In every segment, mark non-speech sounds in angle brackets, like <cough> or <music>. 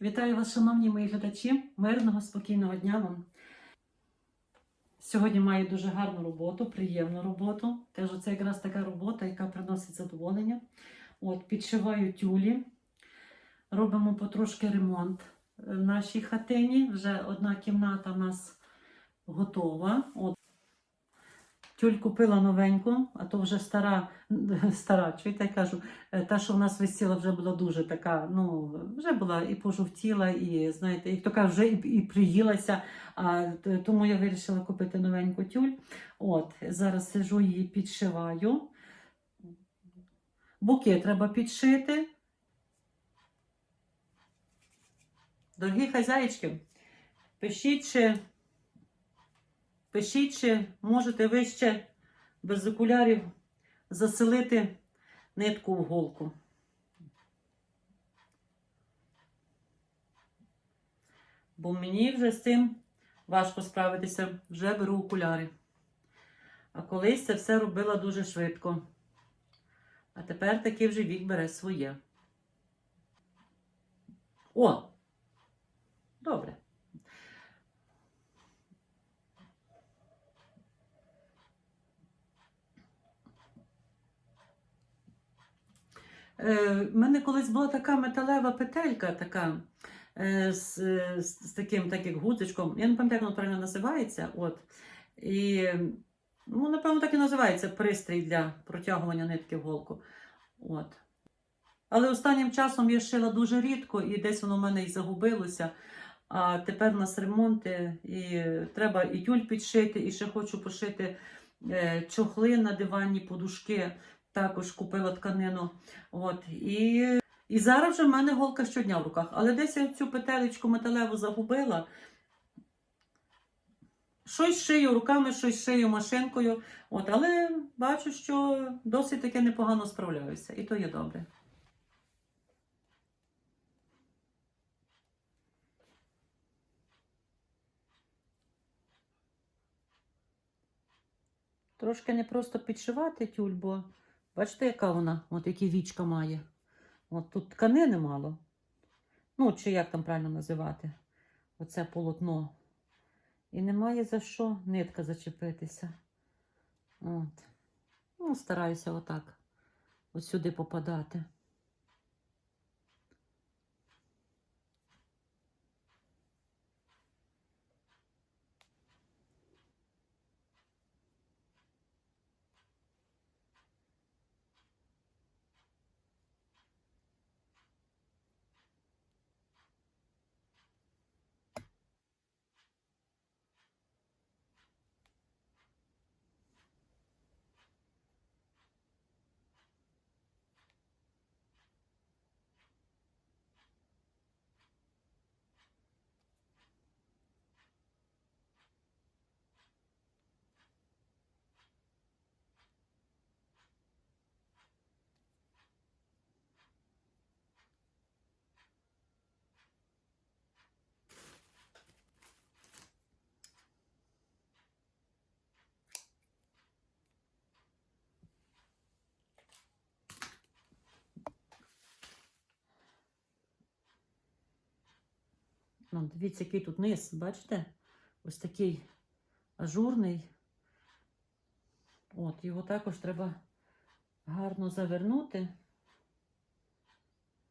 Вітаю вас, шановні мої глядачі. Мирного, спокійного дня вам. Сьогодні маю дуже гарну роботу, приємну роботу. Кажу, це якраз така робота, яка приносить задоволення. От, підшиваю тюлі, робимо потрошки ремонт в нашій хатині. Вже одна кімната у нас готова. От. Тюль купила новеньку, а то вже стара, <laughs> стара, чуєте, я кажу, Е, Та, що в нас висіла, вже була дуже така, ну, вже була і пожовтіла, і знаєте, як то кажуть, вже і, і приїлася. А, тому я вирішила купити новеньку тюль. От, зараз сижу її підшиваю. Буки треба підшити. Дорогі хазяїчки, пишіть, чи, пишіть, чи можете ви ще без окулярів заселити нитку в голку. Бо мені вже з цим важко справитися, вже беру окуляри. А колись це все робила дуже швидко. А тепер таки вже вік бере своє. О! Добре. Е, мене колись була така металева петелька, така е, з, з, з таким, так як гудзичком. Я не пам'ятаю, як воно правильно називається. От. І, ну, напевно, так і називається пристрій для протягування нитки в голку. От. Але останнім часом я шила дуже рідко, і десь воно в мене і загубилося. А тепер у нас ремонти, і треба і тюль підшити, і ще хочу пошити е, чохли на диванні, подушки. Також купила тканину. От, і, і зараз вже в мене голка щодня в руках. Але десь я цю петелечку металеву загубила. Щось шию руками, щось шию машинкою. От, але бачу, що досить таки непогано справляюся. І то є добре. Трошки не просто підшивати тюль, бо бачите, яка вона, от які вічка має. От тут тканини мало. Ну, чи як там правильно називати, оце полотно. І немає за що нитка зачепитися. От. Ну, стараюся отак от сюди попадати. Ну, дивіться, який тут низ, бачите? Ось такий ажурний. От, його також треба гарно завернути.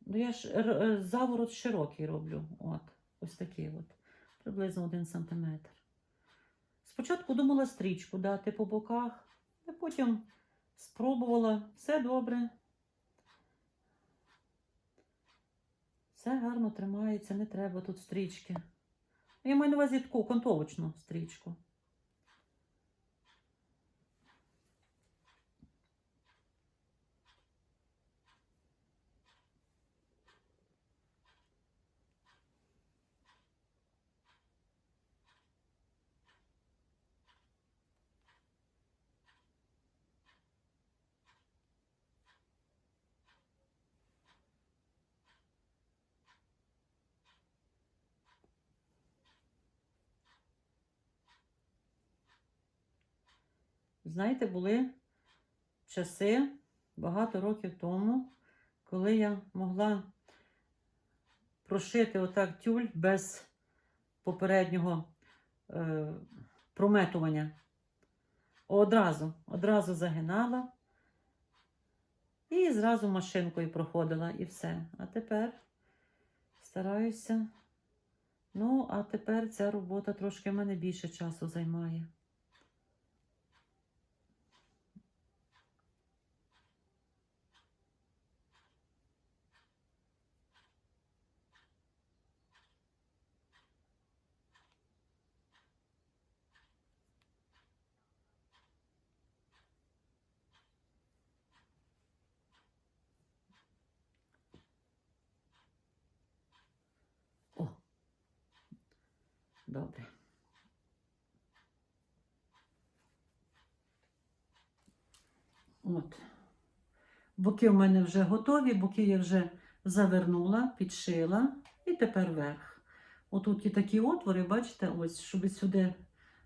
Ну, я ж е, заворот широкий роблю. От, ось такий от. Приблизно один сантиметр. Спочатку думала стрічку дати по боках, а потім спробувала. Все добре. Все гарно тримається, не треба тут стрічки. Я маю на увазі таку контовочну стрічку. Знаєте, були часи багато років тому, коли я могла прошити отак тюль без попереднього е, прометування. Одразу, одразу загинала і зразу машинкою проходила і все. А тепер стараюся. Ну, а тепер ця робота трошки в мене більше часу займає. О, добре. От. Боки в мене вже готові, боки я вже завернула, підшила і тепер верх. Отут є такі отвори, бачите, ось, щоб сюди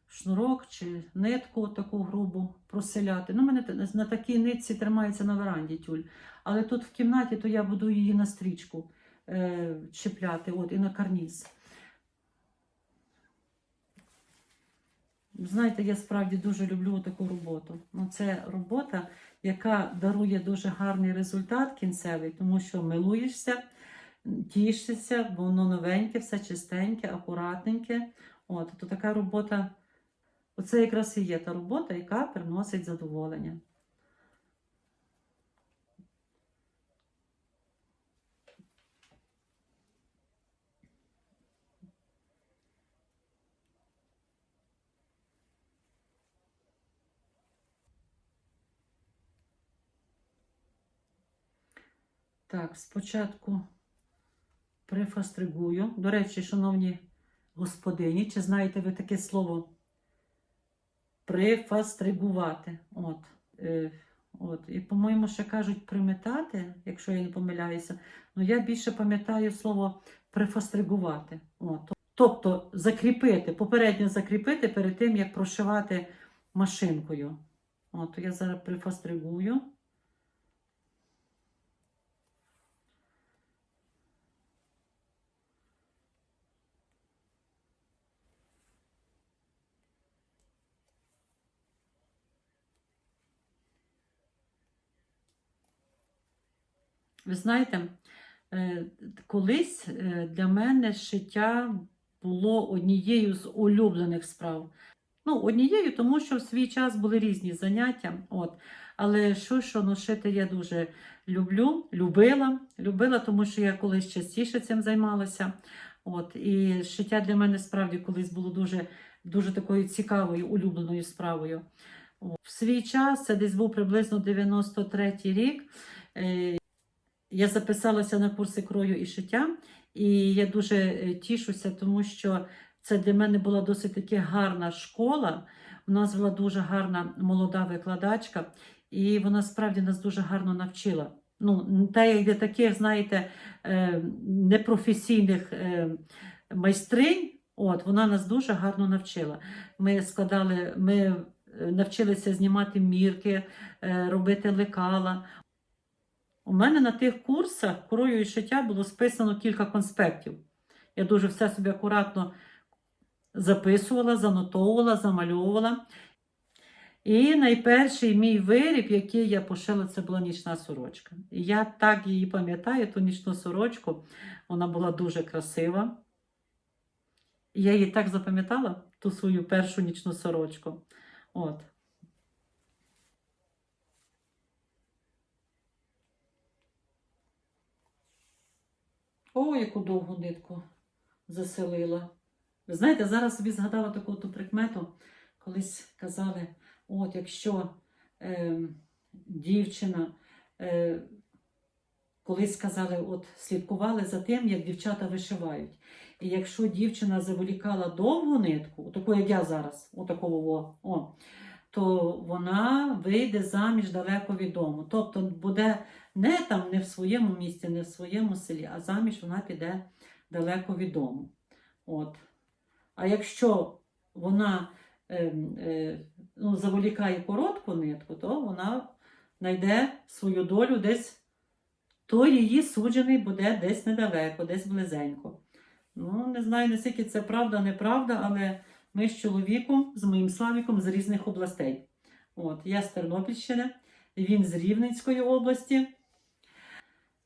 шнурок чи нитку таку грубу проселяти. Ну, мене на такій нитці тримається на веранді тюль. Але тут в кімнаті то я буду її на стрічку е, чіпляти от, і на карніз. Знаєте, я справді дуже люблю таку роботу. Ну, це робота, яка дарує дуже гарний результат кінцевий, тому що милуєшся, тішишся, воно новеньке, все чистеньке, акуратненьке. От, то така робота, оце якраз і є та робота, яка приносить задоволення. Так, спочатку прифастригую. До речі, шановні господині, чи знаєте ви таке слово прифастригувати? От, е, от. І, по-моєму, ще кажуть приметати, якщо я не помиляюся. Ну, я більше пам'ятаю слово прифастригувати. От. Тобто закріпити, попередньо закріпити перед тим, як прошивати машинкою. От, я зараз прифастригую. Ви знаєте, е, колись е, для мене шиття було однією з улюблених справ. Ну, однією, тому що в свій час були різні заняття. От. Але що, що ну, шити я дуже люблю, любила. Любила, тому що я колись частіше цим займалася. От. І шиття для мене справді колись було дуже, дуже такою цікавою, улюбленою справою. От. В свій час, це десь був приблизно 93-й рік. Я записалася на курси крою і шиття, і я дуже е, тішуся, тому що це для мене була досить таки гарна школа. У нас була дуже гарна молода викладачка, і вона справді нас дуже гарно навчила. Ну, та як для таких, знаєте, е, непрофесійних е, майстринь, от, вона нас дуже гарно навчила. Ми складали, ми навчилися знімати мірки, робити лекала. У мене на тих курсах крою і шиття було списано кілька конспектів. Я дуже все собі акуратно записувала, занотовувала, замальовувала. І найперший мій виріб, який я пошила, це була нічна сорочка. І я так її пам'ятаю, ту нічну сорочку. Вона була дуже красива. Я її так запам'ятала, ту свою першу нічну сорочку. От. О, яку довгу нитку заселила. Ви знаєте, зараз собі згадала таку ту прикмету, колись казали, от якщо е, дівчина, е, колись сказали, от слідкували за тим, як дівчата вишивають. І якщо дівчина заволікала довгу нитку, таку, як я зараз, отакого, о, то вона вийде заміж далеко від дому. Тобто буде не там, не в своєму місті, не в своєму селі, а заміж вона піде далеко від дому. От. А якщо вона е, е, ну, заволікає коротку нитку, то вона знайде свою долю десь то її суджений буде десь недалеко, десь близенько. Ну, не знаю, наскільки це правда, неправда, але ми з чоловіком, з моїм Славіком з різних областей. От, я з Тернопільщини, він з Рівненської області.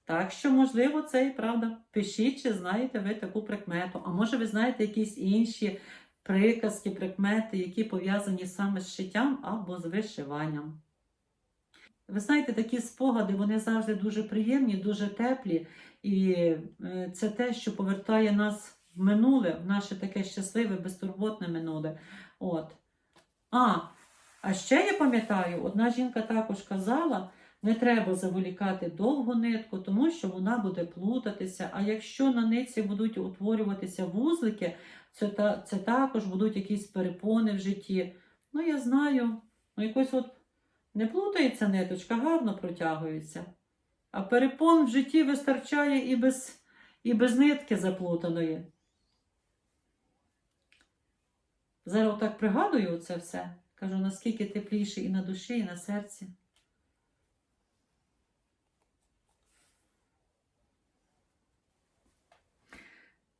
Так що, можливо, це і правда. Пишіть, чи знаєте ви таку прикмету. А може, ви знаєте якісь інші приказки, прикмети, які пов'язані саме з шиттям або з вишиванням. Ви знаєте, такі спогади вони завжди дуже приємні, дуже теплі. І е, це те, що повертає нас минуле, в наше таке щасливе, безтурботне минуле. От. А, а ще я пам'ятаю, одна жінка також казала, не треба заволікати довгу нитку, тому що вона буде плутатися. А якщо на нитці будуть утворюватися вузлики, це, та, це також будуть якісь перепони в житті. Ну, я знаю, ну якось от не плутається ниточка, гарно протягується. А перепон в житті вистачає і без, і без нитки заплутаної. Зараз так пригадую це все. Кажу, наскільки тепліше і на душі, і на серці.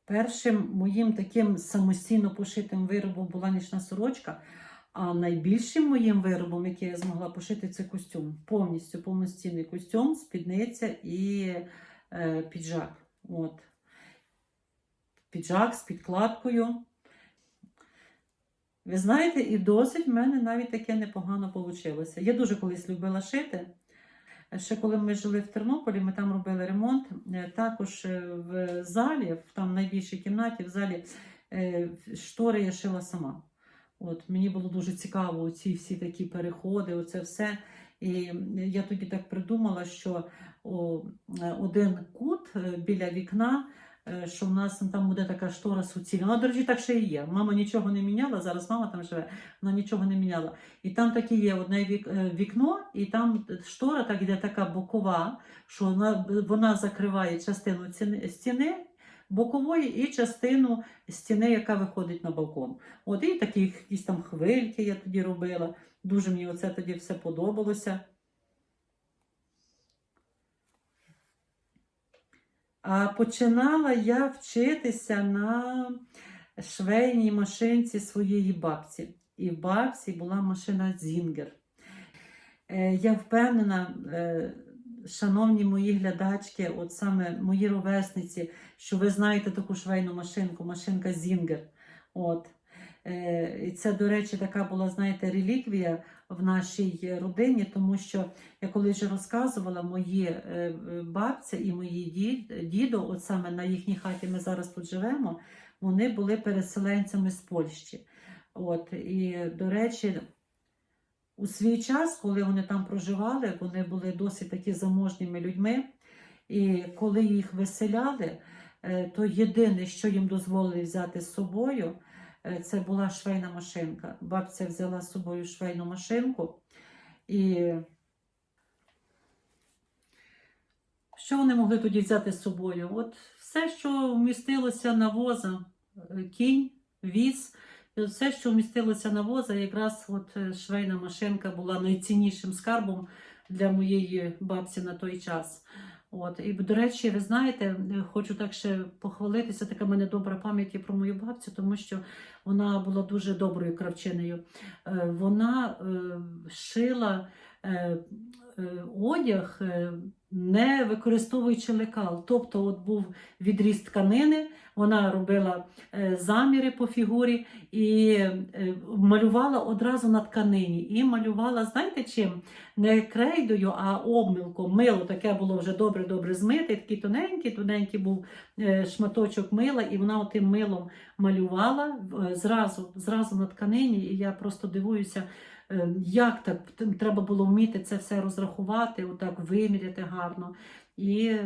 Першим моїм таким самостійно пошитим виробом була нічна сорочка, а найбільшим моїм виробом, який я змогла пошити, це костюм. Повністю повноцінний костюм, спідниця і е, піджак. От. Піджак з підкладкою. Ви знаєте, і досить в мене навіть таке непогано вийшло. Я дуже колись любила шити. Ще коли ми жили в Тернополі, ми там робили ремонт. е, Також е, в залі, в там найбільшій кімнаті, в залі е, штори я шила сама. От, мені було дуже цікаво ці всі такі переходи, оце все. І я тоді так придумала, що один кут біля вікна, що в нас там буде така штора суцільна. Вона, до речі, так ще і є. Мама нічого не міняла, зараз мама там живе, вона нічого не міняла. І там таке є одне е, вікно, і там штора так іде така бокова, що вона, вона закриває частину стіни бокової і частину стіни, яка виходить на балкон. От і такі якісь там хвильки я тоді робила. Дуже мені оце тоді все подобалося. А починала я вчитися на швейній машинці своєї бабці. І в бабці була машина Зінгер. Е, Я впевнена, е, шановні мої глядачки, от саме мої ровесниці, що ви знаєте таку швейну машинку, машинка Зінгер. От. Е, І це, до речі, така була, знаєте, реліквія в нашій родині, тому що я колись вже розказувала, мої е, е, і мої дід, дідо, от саме на їхній хаті ми зараз тут живемо, вони були переселенцями з Польщі. От, і, до речі, у свій час, коли вони там проживали, вони були досить такі заможніми людьми. І коли їх виселяли, то єдине, що їм дозволили взяти з собою, це була швейна машинка. Бабця взяла з собою швейну машинку. І що вони могли тоді взяти з собою? От все, що вмістилося на воза, е, кінь, віз, все, що вмістилося на воза, якраз от е, швейна машинка була найціннішим скарбом для моєї бабці на той час. От. І, до речі, ви знаєте, е, хочу так ще похвалитися, така в мене добра пам'ять про мою бабцю, тому що вона була дуже доброю кравчиною. Е, Вона е, шила одяг, е, не використовуючи лекал. Тобто, от був відріз тканини, вона робила е, заміри по фігурі і е, малювала одразу на тканині. І малювала, знаєте чим? Не крейдою, а обмилком. Мило таке було вже добре-добре змите, такий тоненький, тоненький був е, шматочок мила, і вона тим милом малювала е, зразу, зразу на тканині. І я просто дивуюся, е, як так треба було вміти це все розрахувати, отак виміряти гарно. І,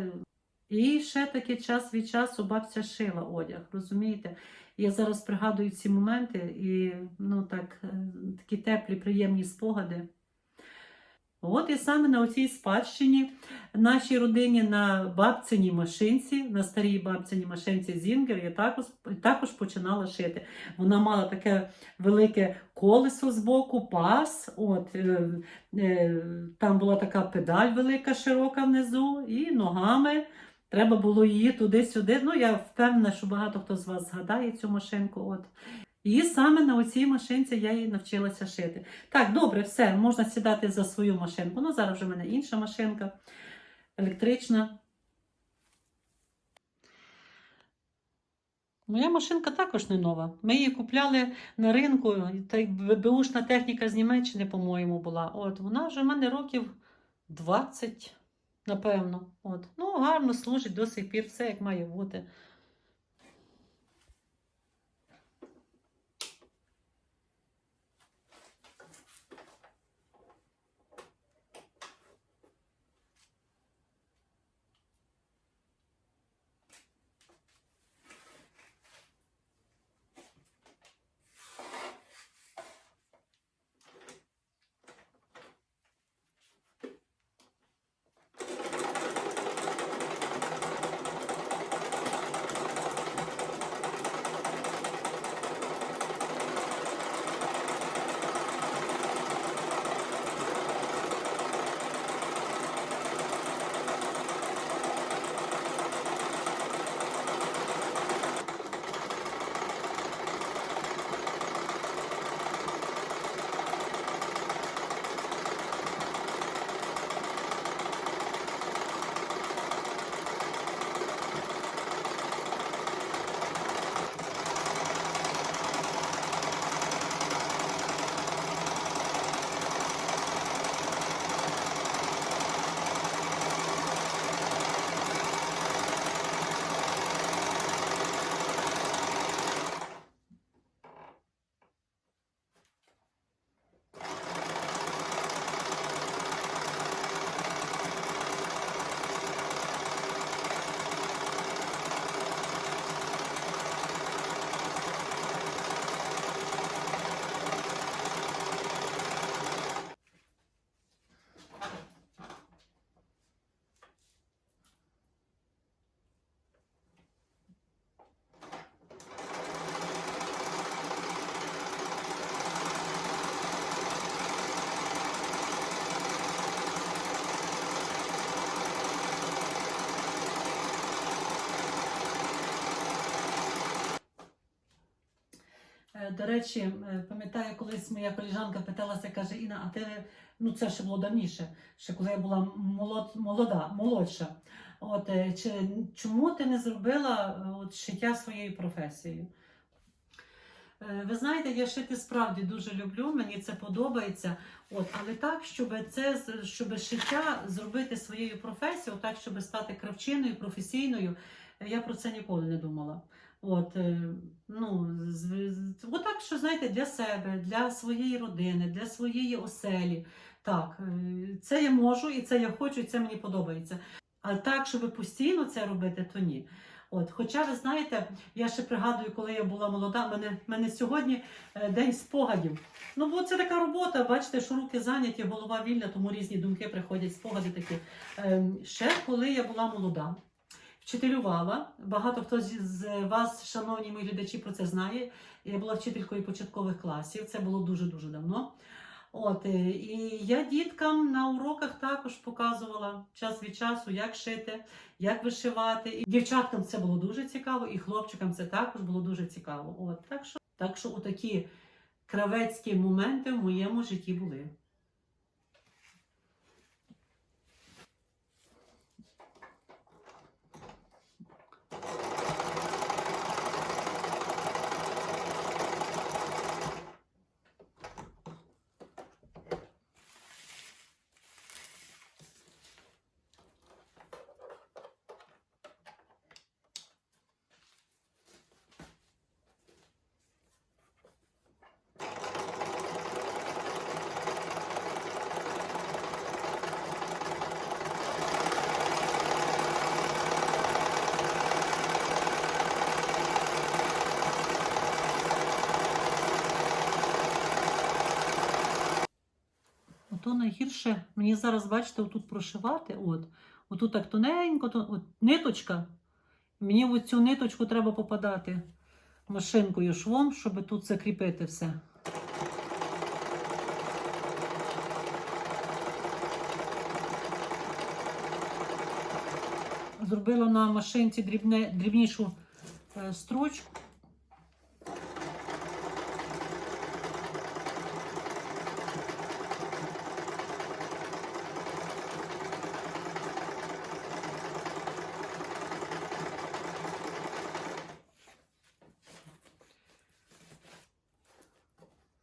і ще таки час від часу бабця шила одяг, розумієте? Я зараз пригадую ці моменти і ну так, е, такі теплі, приємні спогади. От і саме на оцій спадщині нашій родині на бабциній машинці, на старій бабциній машинці Зінгер, я також, також починала шити. Вона мала таке велике колесо з боку, пас. От, е, е, там була така педаль велика, широка внизу, і ногами. Треба було її туди-сюди. Ну, я впевнена, що багато хто з вас згадає цю машинку. От. І саме на оцій машинці я її навчилася шити. Так, добре, все, можна сідати за свою машинку. Ну, зараз вже в мене інша машинка, електрична. Моя машинка також не нова. Ми її купляли на ринку, та й беушна техніка з Німеччини, по-моєму, була. От, вона вже в мене років 20, напевно. От. Ну, гарно служить до сих пір, все як має бути. До речі, е, пам'ятаю, колись моя коліжанка питалася, каже, Інна, а ти, ну це ще було давніше, ще коли я була молод, молода, молодша. От, е, чи, чому ти не зробила е, от, шиття своєю професією? Ви знаєте, я шити справді дуже люблю, мені це подобається. От, але так, щоб це щоб шиття зробити своєю професією, так, щоб стати кравчиною, професійною, я про це ніколи не думала. От, е, ну, отак, що знаєте, для себе, для своєї родини, для своєї оселі. Так, е, це я можу, і це я хочу, і це мені подобається. А так, щоб постійно це робити, то ні. От, хоча ви знаєте, я ще пригадую, коли я була молода, мене, мене сьогодні е, день спогадів. Ну, бо це така робота, бачите, що руки зайняті, голова вільна, тому різні думки приходять, спогади такі. Ем, ще коли я була молода, вчителювала. Багато хто з- вас, шановні мої глядачі, про це знає. Я була вчителькою початкових класів, це було дуже-дуже давно. От, е, і я діткам на уроках також показувала час від часу, як шити, як вишивати. І дівчаткам це було дуже цікаво, і хлопчикам це також було дуже цікаво. От, так що, так що такі кравецькі моменти в моєму житті були. Найгірше мені зараз, бачите, отут прошивати. От, отут так тоненько, то, от, ниточка. Мені в цю ниточку треба попадати машинкою швом, щоб тут закріпити все. Зробила на машинці дрібне, дрібнішу е, строчку.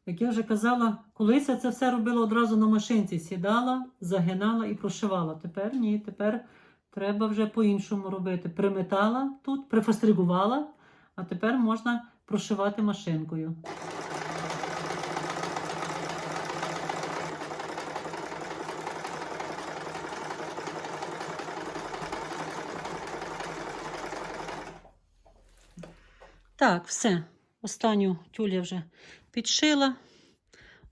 Як я вже казала, колись я це все робила одразу на машинці. Сідала, загинала і прошивала. Тепер ні, тепер треба вже по-іншому робити. Приметала тут, прифастригувала, а тепер можна прошивати машинкою. Так, все. Останню тюль я вже підшила.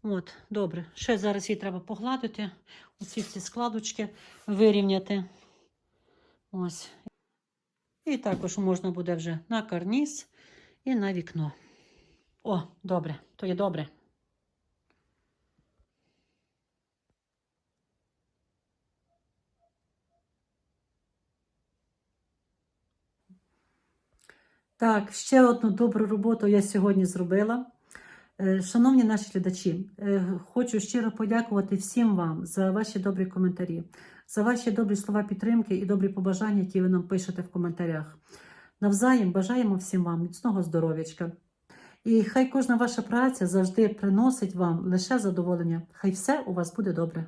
От, добре. Ще зараз її треба погладити. Оці всі складочки вирівняти. Ось. І також можна буде вже на карніз і на вікно. О, добре, то є добре. Так, ще одну добру роботу я сьогодні зробила. Е, Шановні наші глядачі, е, хочу щиро подякувати всім вам за ваші добрі коментарі, за ваші добрі слова підтримки і добрі побажання, які ви нам пишете в коментарях. Навзаєм бажаємо всім вам міцного здоров'ячка. І хай кожна ваша праця завжди приносить вам лише задоволення. Хай все у вас буде добре.